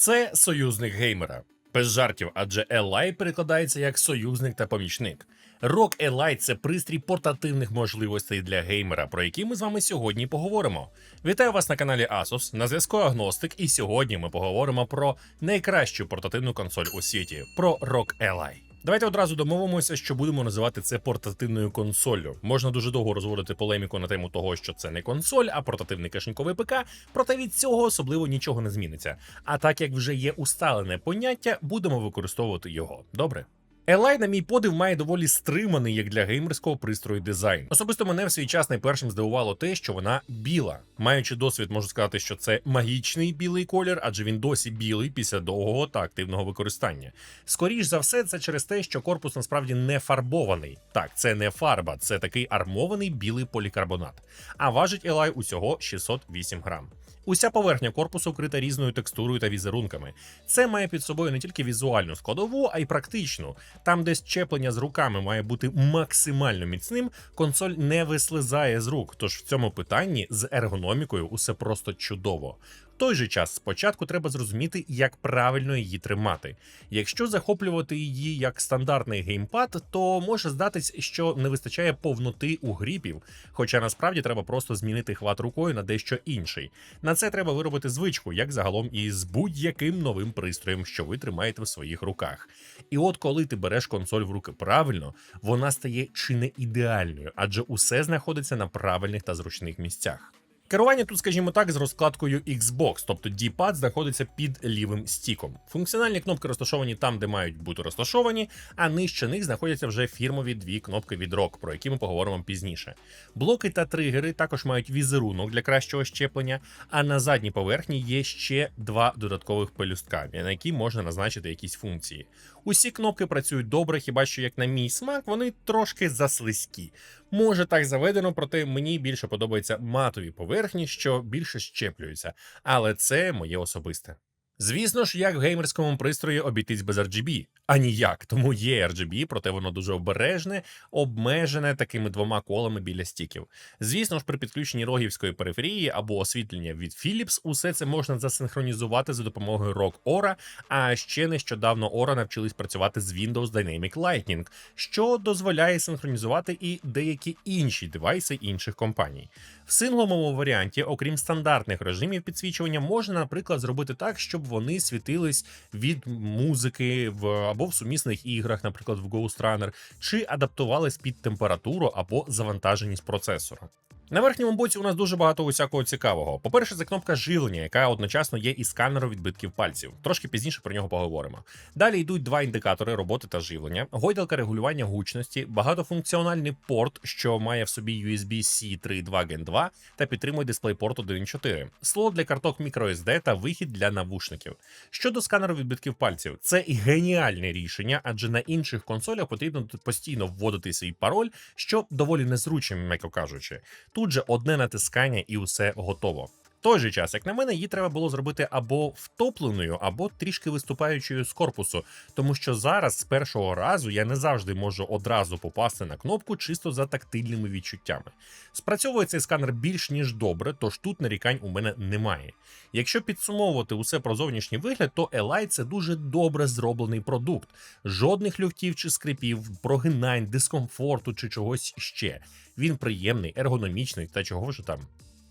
Це союзник геймера. Без жартів, адже Елай перекладається як союзник та помічник. Рок Елай – це пристрій портативних можливостей для геймера, про які ми з вами сьогодні поговоримо. Вітаю вас на каналі Asus, на зв'язку Агностик, і сьогодні ми поговоримо про найкращу портативну консоль у світі про рок Ally. Давайте одразу домовимося, що будемо називати це портативною консоллю. Можна дуже довго розводити полеміку на тему того, що це не консоль, а портативний кишеньковий ПК, проте від цього особливо нічого не зміниться. А так як вже є усталене поняття, будемо використовувати його. Добре? Елай, на мій подив, має доволі стриманий як для геймерського пристрою дизайн. Особисто мене в свій час найпершим здивувало те, що вона біла. Маючи досвід, можу сказати, що це магічний білий колір, адже він досі білий після довгого та активного використання. Скоріш за все, це через те, що корпус насправді не фарбований. Так, це не фарба, це такий армований білий полікарбонат. А важить Елай усього 608 грам. Уся поверхня корпусу вкрита різною текстурою та візерунками. Це має під собою не тільки візуальну складову, а й практичну. Там, де щеплення з руками має бути максимально міцним, консоль не вислизає з рук. Тож в цьому питанні з ергономікою усе просто чудово. В той же час спочатку треба зрозуміти, як правильно її тримати. Якщо захоплювати її як стандартний геймпад, то може здатись, що не вистачає повноти у гріпів, хоча насправді треба просто змінити хват рукою на дещо інший. На це треба виробити звичку, як загалом і з будь-яким новим пристроєм, що ви тримаєте в своїх руках. І от коли ти береш консоль в руки правильно, вона стає чи не ідеальною, адже усе знаходиться на правильних та зручних місцях. Керування тут, скажімо так, з розкладкою Xbox, тобто D-pad знаходиться під лівим стіком. Функціональні кнопки розташовані там, де мають бути розташовані, а нижче них знаходяться вже фірмові дві кнопки від ROG, про які ми поговоримо пізніше. Блоки та тригери також мають візерунок для кращого щеплення, а на задній поверхні є ще два додаткових пелюстка, на які можна назначити якісь функції. Усі кнопки працюють добре, хіба що як на мій смак, вони трошки заслизькі. Може так заведено, проте мені більше подобаються матові поверхні, що більше щеплюються, але це моє особисте. Звісно ж, як в геймерському пристрої обійтись без RGB, а ніяк, тому є RGB, проте воно дуже обережне, обмежене такими двома колами біля стіків. Звісно ж, при підключенні рогівської периферії або освітлення від Philips, усе це можна засинхронізувати за допомогою ROG Aura, а ще нещодавно Aura навчились працювати з Windows Dynamic Lightning, що дозволяє синхронізувати і деякі інші девайси інших компаній. В сингловому варіанті, окрім стандартних режимів підсвічування, можна, наприклад, зробити так, щоб вони світились від музики в або в сумісних іграх, наприклад, в Ghost Runner, чи адаптувались під температуру або завантаженість процесора. На верхньому боці у нас дуже багато усякого цікавого. По-перше, це кнопка живлення, яка одночасно є і сканером відбитків пальців. Трошки пізніше про нього поговоримо. Далі йдуть два індикатори роботи та живлення, гойдалка регулювання гучності, багатофункціональний порт, що має в собі USB-C 3.2 Gen 2 та підтримує DisplayPort 1.4, слот для карток microSD та вихід для навушників. Щодо сканеру відбитків пальців, це геніальне рішення, адже на інших консолях потрібно постійно вводити свій пароль, що доволі незручно, м'яко кажучи. Тут же одне натискання і усе готово. Той же час, як на мене, її треба було зробити або втопленою, або трішки виступаючою з корпусу, тому що зараз з першого разу я не завжди можу одразу попасти на кнопку чисто за тактильними відчуттями. Спрацьовує цей сканер більш ніж добре, тож тут нарікань у мене немає. Якщо підсумовувати усе про зовнішній вигляд, то Eli це дуже добре зроблений продукт, жодних люфтів чи скрипів, прогинань, дискомфорту чи чогось ще. Він приємний, ергономічний та чого вже там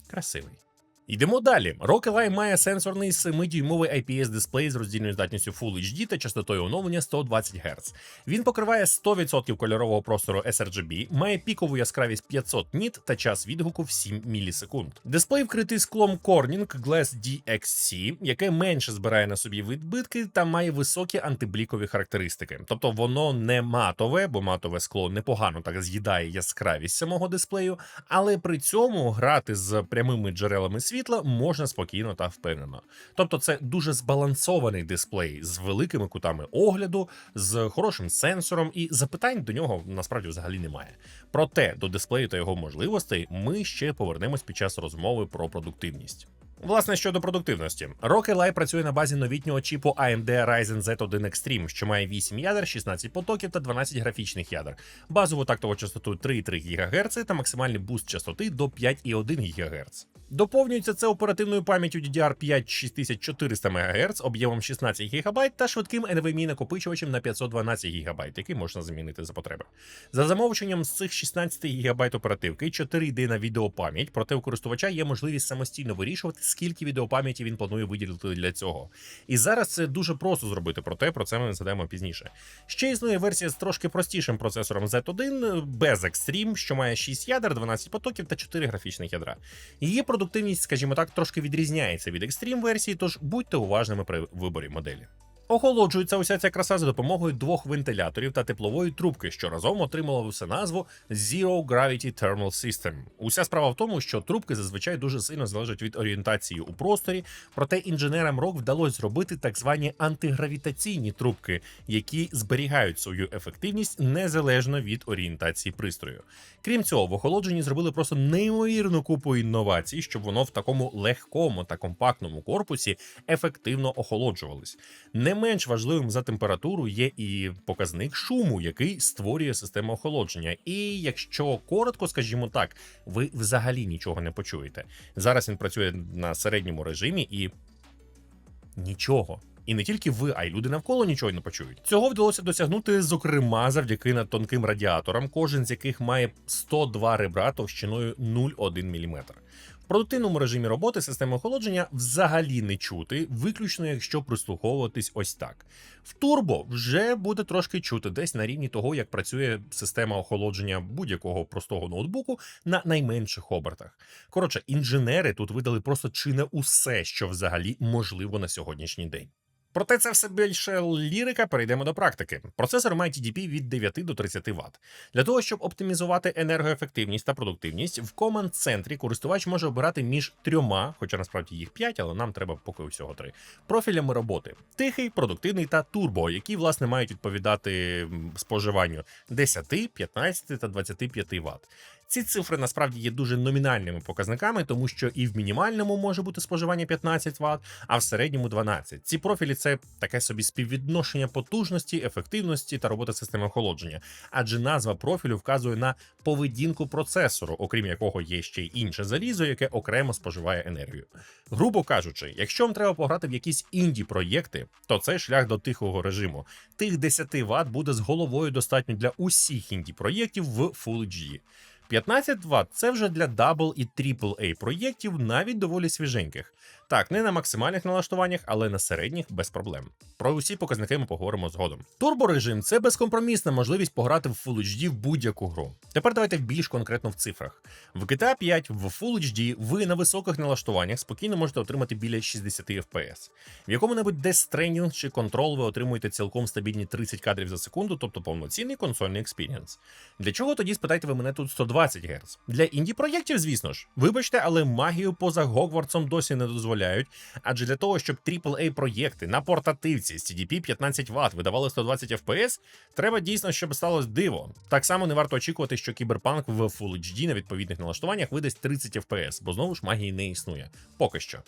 красивий. Йдемо далі. ROG має сенсорний 7-дюймовий IPS дисплей з роздільною здатністю Full HD та частотою оновлення 120 Гц. Він покриває 100% кольорового простору sRGB, має пікову яскравість 500 ніт та час відгуку в 7 мілісекунд. Дисплей вкритий склом Corning Glass DXC, яке менше збирає на собі відбитки та має високі антиблікові характеристики. Тобто воно не матове, бо матове скло непогано так з'їдає яскравість самого дисплею, але при цьому грати з прямими джерелами світла світла можна спокійно та впевнено. Тобто, це дуже збалансований дисплей з великими кутами огляду, з хорошим сенсором, і запитань до нього насправді взагалі немає. Проте до дисплею та його можливостей ми ще повернемось під час розмови про продуктивність. Власне, щодо продуктивності, Rock Ally працює на базі новітнього чіпу AMD Ryzen Z1 Extreme, що має 8 ядер, 16 потоків та 12 графічних ядер, базову тактову частоту 3,3 ГГц та максимальний буст частоти до 5,1 ГГц. Доповнюється це оперативною пам'яттю DDR5 6400 МГц об'ємом 16 ГБ та швидким NVMe накопичувачем на 512 ГБ, який можна замінити за потреби. За замовченням з цих 16 ГБ оперативки 4 йде на відеопам'ять, проте у користувача є можливість самостійно вирішувати, скільки відеопам'яті він планує виділити для цього. І зараз це дуже просто зробити, проте про це ми згадаємо пізніше. Ще існує версія з трошки простішим процесором Z1 без Extreme, що має 6 ядер, 12 потоків та 4 графічних ядра. Її продуктивність, скажімо так, трошки відрізняється від Extreme версії, тож будьте уважними при виборі моделі. Охолоджується уся ця краса за допомогою двох вентиляторів та теплової трубки, що разом отримала все назву Zero Gravity Thermal System. Уся справа в тому, що трубки зазвичай дуже сильно залежать від орієнтації у просторі, проте інженерам ROG вдалося зробити так звані антигравітаційні трубки, які зберігають свою ефективність незалежно від орієнтації пристрою. Крім цього, в охолодженні зробили просто неймовірну купу інновацій, щоб воно в такому легкому та компактному корпусі ефективно охолоджувалось. Менш важливим за температуру є і показник шуму, який створює система охолодження. І якщо коротко, скажімо так, ви взагалі нічого не почуєте. Зараз він працює на середньому режимі і нічого. І не тільки ви, а й люди навколо нічого не почують. Цього вдалося досягнути, зокрема, завдяки над тонким радіаторам, кожен з яких має 102 ребра товщиною 0,1 мм. Продуктивному режимі роботи системи охолодження взагалі не чути, виключно якщо прислуховуватись ось так. В турбо вже буде трошки чути десь на рівні того, як працює система охолодження будь-якого простого ноутбуку на найменших обертах. Коротше, інженери тут видали просто чи не усе, що взагалі можливо на сьогоднішній день. Проте це все більше лірика. Перейдемо до практики. Процесор має TDP від 9 до 30 Вт. Для того, щоб оптимізувати енергоефективність та продуктивність, в команд центрі користувач може обирати між трьома, хоча насправді їх 5, але нам треба поки всього три, профілями роботи: тихий, продуктивний та турбо, які власне мають відповідати споживанню 10, 15 та 25 Вт. Ці цифри насправді є дуже номінальними показниками, тому що і в мінімальному може бути споживання 15 Вт, а в середньому 12. Ці профілі це таке собі співвідношення потужності, ефективності та роботи системи охолодження, адже назва профілю вказує на поведінку процесору, окрім якого є ще й інше залізо, яке окремо споживає енергію. Грубо кажучи, якщо вам треба пограти в якісь інді проєкти, то це шлях до тихого режиму. Тих 10 Вт буде з головою достатньо для усіх інді проєктів в Full HD. 15 Вт це вже для дабл і AAA проєктів навіть доволі свіженьких. Так, не на максимальних налаштуваннях, але на середніх без проблем. Про усі показники ми поговоримо згодом. Турборежим це безкомпромісна можливість пограти в Full HD в будь-яку гру. Тепер давайте більш конкретно в цифрах. В GTA 5 в Full HD ви на високих налаштуваннях спокійно можете отримати біля 60 FPS. В якому-небудь Death Stranding чи Control ви отримуєте цілком стабільні 30 кадрів за секунду, тобто повноцінний консольний експірієнс. Для чого тоді спитайте ви мене тут 120 Гц? Для інді проєктів, звісно ж. Вибачте, але магію поза Гогвартсом досі не дозволяють. Адже для того, щоб AAA проєкти на портативці з TDP 15 Вт видавали 120 FPS, треба дійсно, щоб сталося диво. Так само не варто очікувати, що кіберпанк в Full HD на відповідних налаштуваннях видасть 30 FPS, бо знову ж магії не існує. Поки що.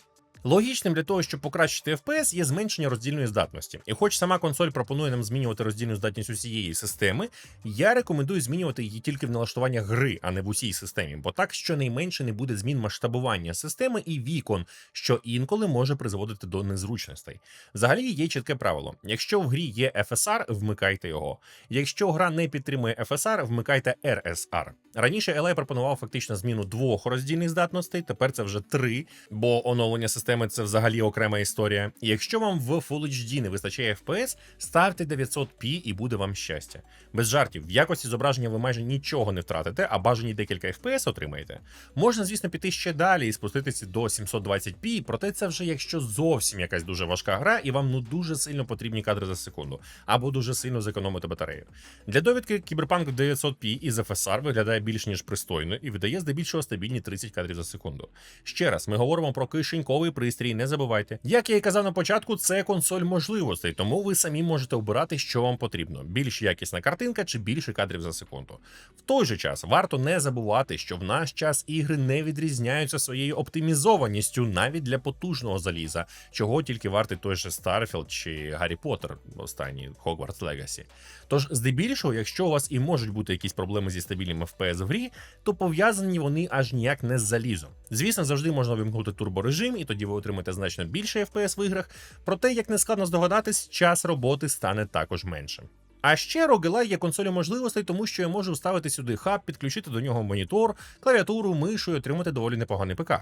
Логічним для того, щоб покращити FPS, є зменшення роздільної здатності. І хоч сама консоль пропонує нам змінювати роздільну здатність усієї системи, я рекомендую змінювати її тільки в налаштуваннях гри, а не в усій системі, бо так щонайменше не буде змін масштабування системи і вікон, що інколи може призводити до незручностей. Взагалі є чітке правило: якщо в грі є FSR, вмикайте його. Якщо гра не підтримує FSR, вмикайте RSR. Раніше LA пропонував фактично зміну двох роздільних здатностей, тепер це вже три, бо оновлення системи це взагалі окрема історія. Якщо вам в Full HD не вистачає FPS, ставте 900p і буде вам щастя. Без жартів, в якості зображення ви майже нічого не втратите, а бажані декілька FPS отримаєте. Можна, звісно, піти ще далі і спуститися до 720p, проте це вже якщо зовсім якась дуже важка гра, і вам ну дуже сильно потрібні кадри за секунду, або дуже сильно зекономити батарею. Для довідки Cyberpunk 900p із FSR виглядає більш ніж пристойно і видає здебільшого стабільні 30 кадрів за секунду. Ще раз, ми говоримо про кишеньковий пристрій, не забувайте. Як я і казав на початку, це консоль можливостей, тому ви самі можете обирати, що вам потрібно: більш якісна картинка чи більше кадрів за секунду. В той же час варто не забувати, що в наш час ігри не відрізняються своєю оптимізованістю навіть для потужного заліза, чого тільки вартий той же Starfield чи Гаррі Поттер, останній Hogwarts Legacy. Тож, здебільшого, якщо у вас і можуть бути якісь проблеми зі стабільним FPS в грі, то пов'язані вони аж ніяк не з залізом. Звісно, завжди можна вимкнути турборежим, і тоді ви отримаєте значно більше FPS в іграх. Проте, як не складно здогадатись, час роботи стане також меншим. А ще Roguelike є консолю можливостей, тому що я можу вставити сюди хаб, підключити до нього монітор, клавіатуру, мишу і отримати доволі непоганий ПК.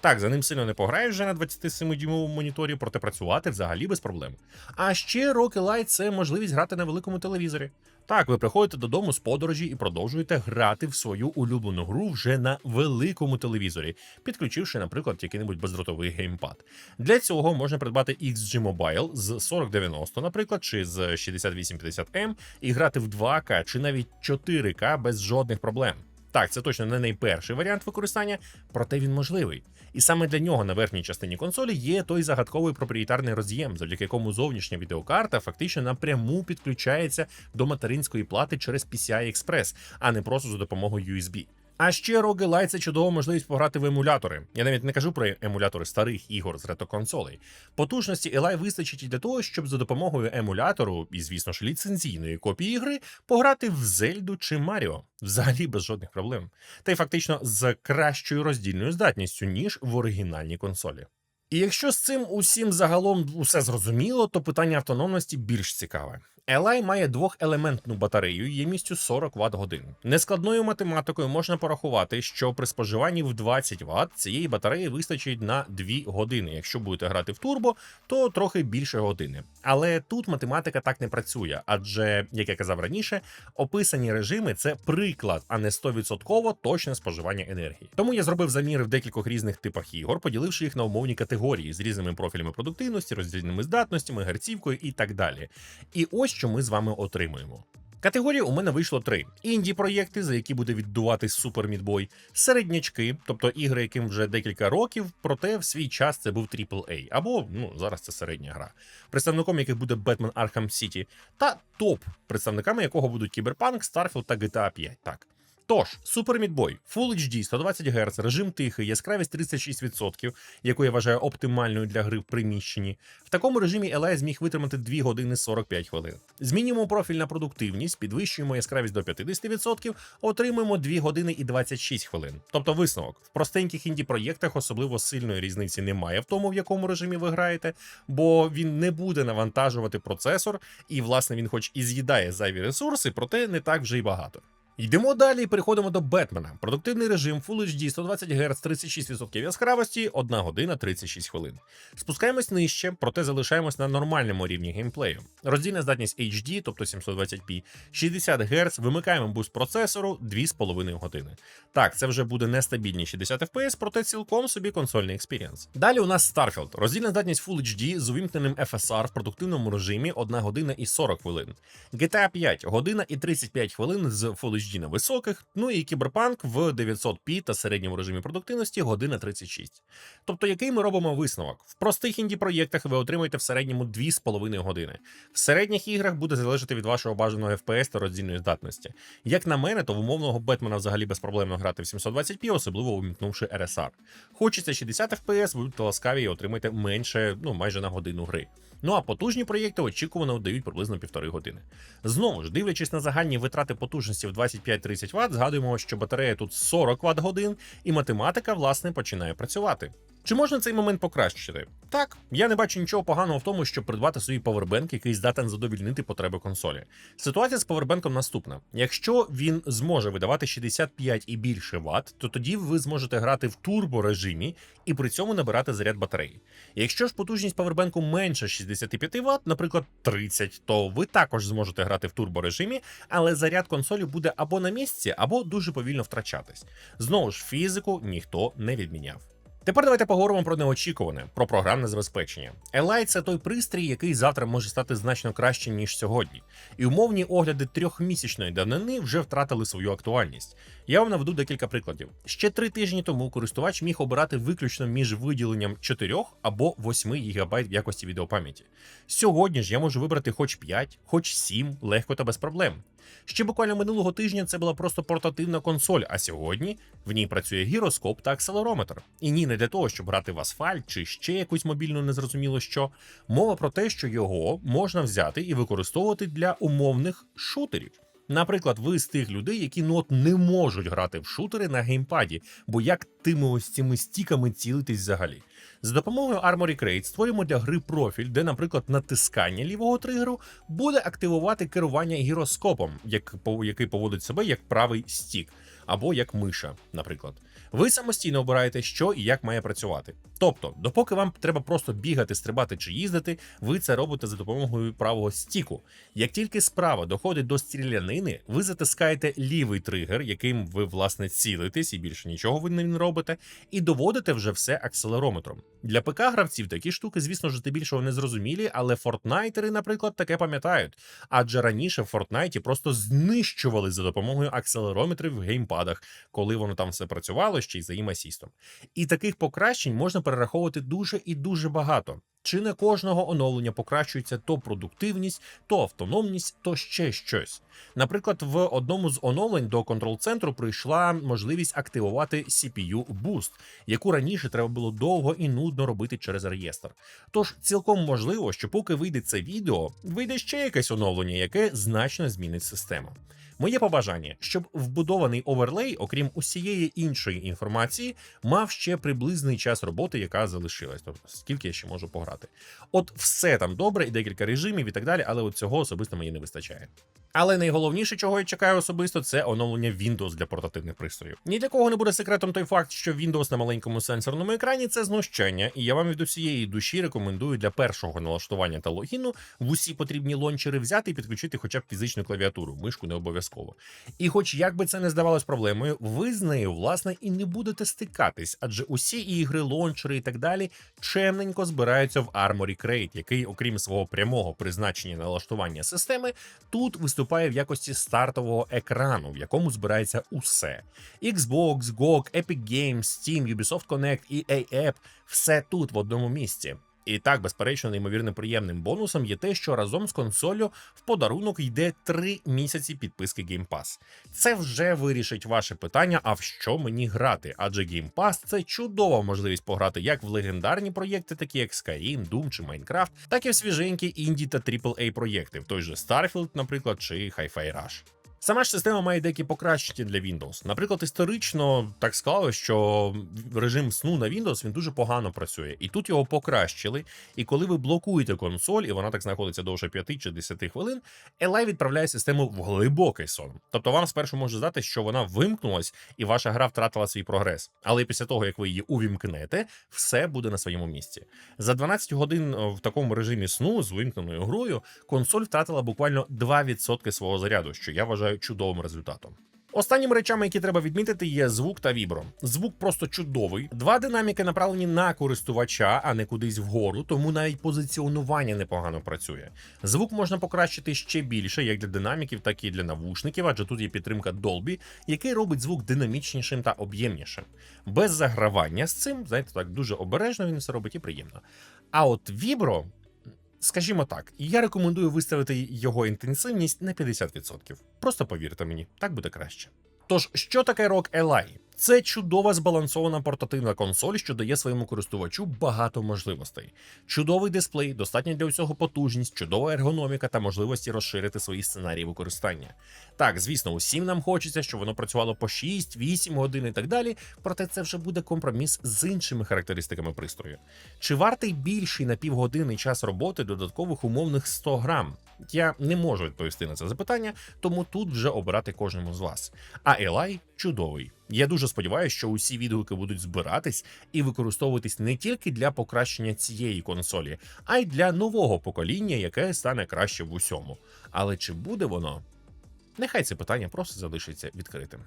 Так, за ним сильно не пограєш вже на 27-дюймовому моніторі, проте працювати взагалі без проблем. А ще Roguelike – це можливість грати на великому телевізорі. Так, ви приходите додому з подорожі і продовжуєте грати в свою улюблену гру вже на великому телевізорі, підключивши, наприклад, який-небудь бездротовий геймпад. Для цього можна придбати XG Mobile з 4090, наприклад, чи з 6850M і грати в 2К чи навіть 4К без жодних проблем. Так, це точно не найперший варіант використання, проте він можливий. І саме для нього на верхній частині консолі є той загадковий проприєтарний роз'єм, завдяки якому зовнішня відеокарта фактично напряму підключається до материнської плати через PCI Express, а не просто за допомогою USB. А ще Roguelite – це чудова можливість пограти в емулятори. Я навіть не кажу про емулятори старих ігор з ретро-консолей. Потужності Eli вистачить і для того, щоб за допомогою емулятору і, звісно ж, ліцензійної копії ігри пограти в Зельду чи Маріо. Взагалі без жодних проблем. Та й фактично з кращою роздільною здатністю, ніж в оригінальній консолі. І якщо з цим усім загалом усе зрозуміло, то питання автономності більш цікаве. Eli має двохелементну батарею ємністю 40 Вт годин. Нескладною математикою можна порахувати, що при споживанні в 20 Вт цієї батареї вистачить на 2 години. Якщо будете грати в турбо, то трохи більше години. Але тут математика так не працює, адже, як я казав раніше, описані режими це приклад, а не 100% точне споживання енергії. Тому я зробив заміри в декількох різних типах ігор, поділивши їх на умовні категорії з різними профілями продуктивності, роздільними здатностями, герцівкою і так далі. І ось що ми з вами отримуємо. Категорії у мене вийшло три: інді-проєкти, за які буде віддуватись Супер Мідбой, середнячки, тобто ігри, яким вже декілька років, проте в свій час це був AAA, або ну зараз це середня гра, представником яких буде Batman Arkham City, та топ, представниками якого будуть Cyberpunk, Starfield та GTA 5. Так. Тож, Boy, Full HD, 120 Гц, режим тихий, яскравість 36%, яку я вважаю оптимальною для гри в приміщенні. В такому режимі Eli зміг витримати 2 години 45 хвилин. Змінюємо профіль на продуктивність, підвищуємо яскравість до 50%, отримуємо 2 години і 26 хвилин. Тобто висновок в простеньких інді-проєктах особливо сильної різниці немає в тому, в якому режимі ви граєте, бо він не буде навантажувати процесор, і власне він, хоч і з'їдає зайві ресурси, проте не так вже й багато. Йдемо далі і переходимо до Бетмена. Продуктивний режим Full HD 120 Гц 36% яскравості, 1 година 36 хвилин. Спускаємось нижче, проте залишаємось на нормальному рівні геймплею. Роздільна здатність HD, тобто 720p, 60 Гц, вимикаємо буст процесору 2,5 години. Так, це вже буде нестабільні 60 FPS, проте цілком собі консольний експірієнс. Далі у нас Starfield. Роздільна здатність Full HD з увімкненим FSR в продуктивному режимі 1 година і 40 хвилин. GTA 5 година і 35 хвилин з Full HD HD на високих, ну і кіберпанк в 900p та середньому режимі продуктивності година 36. Тобто, який ми робимо висновок? В простих інді-проєктах ви отримаєте в середньому 2,5 години. В середніх іграх буде залежати від вашого бажаного FPS та роздільної здатності. Як на мене, то в умовного Бетмена взагалі безпроблемно грати в 720p, особливо увімкнувши RSR. Хочеться 60 FPS, будьте ласкаві і отримайте менше, ну майже на годину гри. Ну а потужні проєкти очікувано дають приблизно півтори години. Знову ж, дивлячись на загальні витрати потужності в 25-30 Вт, згадуємо, що батарея тут 40 Вт годин, і математика, власне, починає працювати. Чи можна цей момент покращити? Так, я не бачу нічого поганого в тому, щоб придбати собі павербенк, який здатен задовільнити потреби консолі. Ситуація з павербенком наступна: якщо він зможе видавати 65 і більше Вт, то тоді ви зможете грати в турборежимі і при цьому набирати заряд батареї. Якщо ж потужність павербенку менше 65 Вт, наприклад, 30, то ви також зможете грати в турборежимі, але заряд консолі буде або на місці, або дуже повільно втрачатись. Знову ж фізику ніхто не відміняв. Тепер давайте поговоримо про неочікуване, про програмне забезпечення. Елай це той пристрій, який завтра може стати значно краще ніж сьогодні. І умовні огляди трьохмісячної давнини вже втратили свою актуальність. Я вам наведу декілька прикладів. Ще три тижні тому користувач міг обирати виключно між виділенням 4 або 8 ГБ в якості відеопам'яті. Сьогодні ж я можу вибрати хоч 5, хоч 7, легко та без проблем. Ще буквально минулого тижня це була просто портативна консоль, а сьогодні в ній працює гіроскоп та акселерометр. І ні, не для того, щоб грати в асфальт чи ще якусь мобільну незрозуміло що. Мова про те, що його можна взяти і використовувати для умовних шутерів. Наприклад, ви з тих людей, які ну от не можуть грати в шутери на геймпаді, бо як тими ось цими стіками цілитись взагалі. За допомогою Armory Crate створюємо для гри профіль, де, наприклад, натискання лівого тригеру буде активувати керування гіроскопом, як, по- який поводить себе як правий стік, або як миша, наприклад. Ви самостійно обираєте, що і як має працювати. Тобто, допоки вам треба просто бігати, стрибати чи їздити, ви це робите за допомогою правого стіку. Як тільки справа доходить до стрілянини, ви затискаєте лівий тригер, яким ви власне цілитесь, і більше нічого ви не робите, і доводите вже все акселерометром. Для ПК гравців такі штуки, звісно ж, здебільшого не зрозумілі, але фортнайтери, наприклад, таке пам'ятають. Адже раніше в Фортнайті просто знищували за допомогою акселерометрів в геймпадах, коли воно там все працювало ще й за їм асістом. І таких покращень можна перераховувати дуже і дуже багато. Чи не кожного оновлення покращується то продуктивність, то автономність, то ще щось. Наприклад, в одному з оновлень до контрол-центру прийшла можливість активувати CPU Boost, яку раніше треба було довго і нудно робити через реєстр. Тож цілком можливо, що поки вийде це відео, вийде ще якесь оновлення, яке значно змінить систему. Моє побажання, щоб вбудований оверлей, окрім усієї іншої інформації, мав ще приблизний час роботи, яка залишилась. Тобто скільки я ще можу пограти. От все там добре, і декілька режимів і так далі, але от цього особисто мені не вистачає. Але найголовніше, чого я чекаю особисто, це оновлення Windows для портативних пристроїв. Ні для кого не буде секретом той факт, що Windows на маленькому сенсорному екрані це знущання, і я вам від усієї душі рекомендую для першого налаштування та логіну в усі потрібні лончери взяти і підключити хоча б фізичну клавіатуру, мишку не обов'язково. І хоч як би це не здавалось проблемою, ви з нею власне і не будете стикатись, адже усі ігри, лончери і так далі чемненько збираються в Armory Crate, який, окрім свого прямого призначення налаштування системи, тут виступає в якості стартового екрану, в якому збирається усе: Xbox, GOG, Epic Games, Steam, Ubisoft Connect, EA App – все тут в одному місці. І так, безперечно, неймовірно приємним бонусом є те, що разом з консолью в подарунок йде 3 місяці підписки Game Pass. Це вже вирішить ваше питання, а в що мені грати? Адже Game Pass – це чудова можливість пограти як в легендарні проєкти, такі як Skyrim, Doom чи Minecraft, так і в свіженькі інді та AAA проєкти, в той же Starfield, наприклад, чи Hi-Fi Rush. Сама ж система має деякі покращення для Windows. Наприклад, історично так склалося, що режим сну на Windows він дуже погано працює, і тут його покращили. І коли ви блокуєте консоль, і вона так знаходиться довше 5 чи 10 хвилин, Eli відправляє систему в глибокий сон. Тобто вам спершу може здати, що вона вимкнулась і ваша гра втратила свій прогрес. Але після того, як ви її увімкнете, все буде на своєму місці. За 12 годин е, в такому режимі сну з вимкненою грою консоль втратила буквально 2% свого заряду, що я вважаю чудовим результатом. Останніми речами, які треба відмітити, є звук та вібро. Звук просто чудовий. Два динаміки направлені на користувача, а не кудись вгору, тому навіть позиціонування непогано працює. Звук можна покращити ще більше, як для динаміків, так і для навушників, адже тут є підтримка Dolby, який робить звук динамічнішим та об'ємнішим. Без загравання з цим, знаєте, так дуже обережно він все робить і приємно. А от вібро. Скажімо так, я рекомендую виставити його інтенсивність на 50%. Просто повірте мені, так буде краще. Тож, що таке ROG Ally? Це чудова збалансована портативна консоль, що дає своєму користувачу багато можливостей. Чудовий дисплей, достатня для усього потужність, чудова ергономіка та можливості розширити свої сценарії використання. Так, звісно, усім нам хочеться, щоб воно працювало по 6-8 годин і так далі, проте це вже буде компроміс з іншими характеристиками пристрою. Чи вартий більший на півгодини час роботи додаткових умовних 100 грам? Я не можу відповісти на це запитання, тому тут вже обирати кожному з вас. А Елай чудовий. Я дуже сподіваюся, що усі відгуки будуть збиратись і використовуватись не тільки для покращення цієї консолі, а й для нового покоління, яке стане краще в усьому. Але чи буде воно? Нехай це питання просто залишиться відкритим.